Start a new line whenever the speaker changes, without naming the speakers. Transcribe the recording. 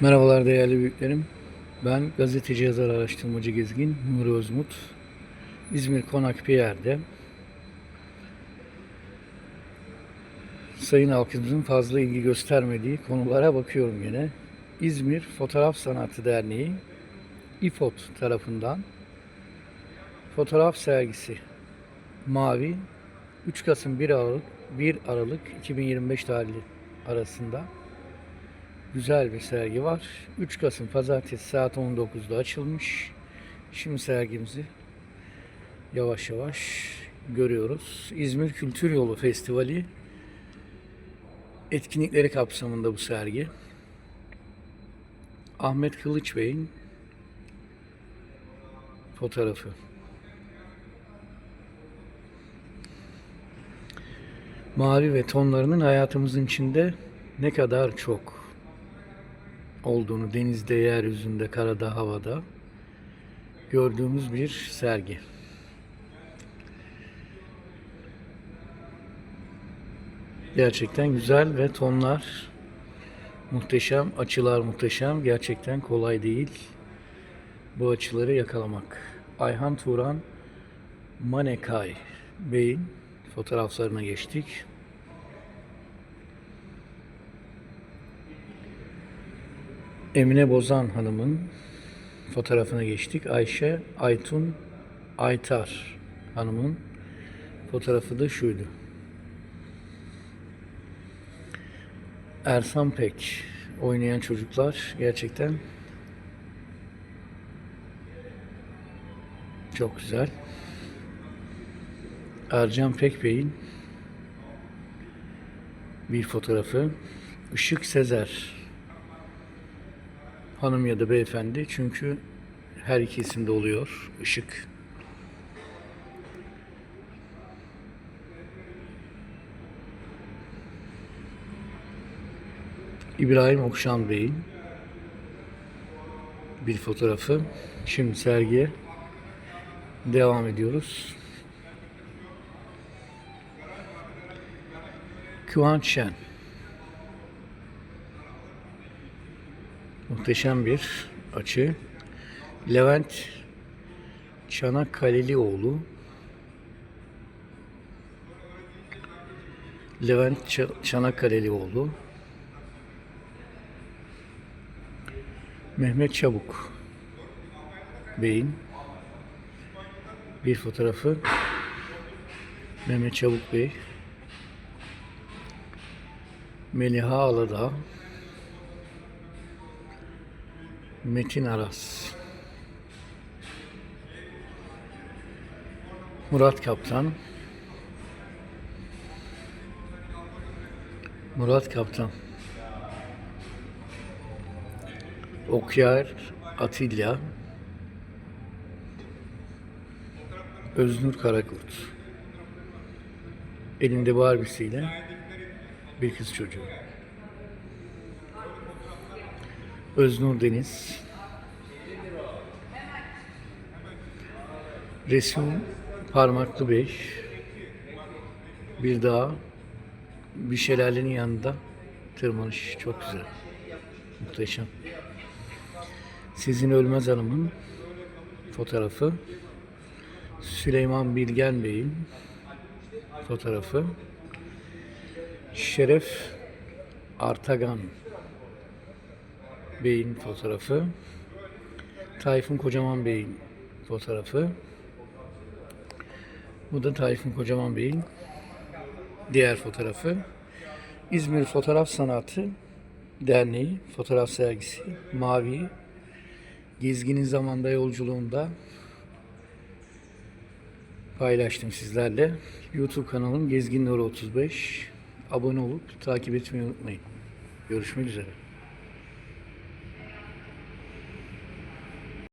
Merhabalar değerli büyüklerim. Ben gazeteci yazar araştırmacı gezgin Nuri Özmut. İzmir Konak Pierre'de sayın halkımızın fazla ilgi göstermediği konulara bakıyorum yine. İzmir Fotoğraf Sanatı Derneği İFOT tarafından fotoğraf sergisi Mavi 3 Kasım 1 Aralık 1 Aralık 2025 tarihli arasında güzel bir sergi var. 3 Kasım Pazartesi saat 19'da açılmış. Şimdi sergimizi yavaş yavaş görüyoruz. İzmir Kültür Yolu Festivali etkinlikleri kapsamında bu sergi. Ahmet Kılıç Bey'in fotoğrafı. Mavi ve tonlarının hayatımızın içinde ne kadar çok olduğunu denizde, yeryüzünde, karada, havada gördüğümüz bir sergi. Gerçekten güzel ve tonlar muhteşem, açılar muhteşem. Gerçekten kolay değil bu açıları yakalamak. Ayhan Turan Manekay Bey'in fotoğraflarına geçtik. Emine Bozan Hanım'ın fotoğrafına geçtik. Ayşe Aytun Aytar Hanım'ın fotoğrafı da şuydu. Ersan Pek oynayan çocuklar gerçekten çok güzel. Ercan Pek Bey'in bir fotoğrafı. Işık Sezer hanım ya da beyefendi çünkü her ikisinde oluyor ışık. İbrahim Okşan Bey'in bir fotoğrafı. Şimdi sergiye devam ediyoruz. Kuan Şen. Muhteşem bir açı. Levent Çanakkale'lioğlu. Levent Ç- Çanakkale'lioğlu. Mehmet Çabuk Bey'in bir fotoğrafı. Mehmet Çabuk Bey. Meliha Aladağ Metin Aras. Murat Kaptan. Murat Kaptan. Okyar Atilla Öznur Karakurt. Elinde barbisiyle bir kız çocuğu. Öznur Deniz. Resul Parmaklı Bey Bir daha bir şelalenin yanında tırmanış çok güzel. Muhteşem. Sizin Ölmez Hanım'ın fotoğrafı. Süleyman Bilgen Bey'in fotoğrafı. Şeref Artagan Bey'in fotoğrafı. Tayfun Kocaman Bey'in fotoğrafı. Bu da Tayfun Kocaman Bey'in diğer fotoğrafı. İzmir Fotoğraf Sanatı Derneği fotoğraf sergisi Mavi Gezginin Zamanda Yolculuğunda paylaştım sizlerle. YouTube kanalım Gezgin Nuri 35. Abone olup takip etmeyi unutmayın. Görüşmek üzere.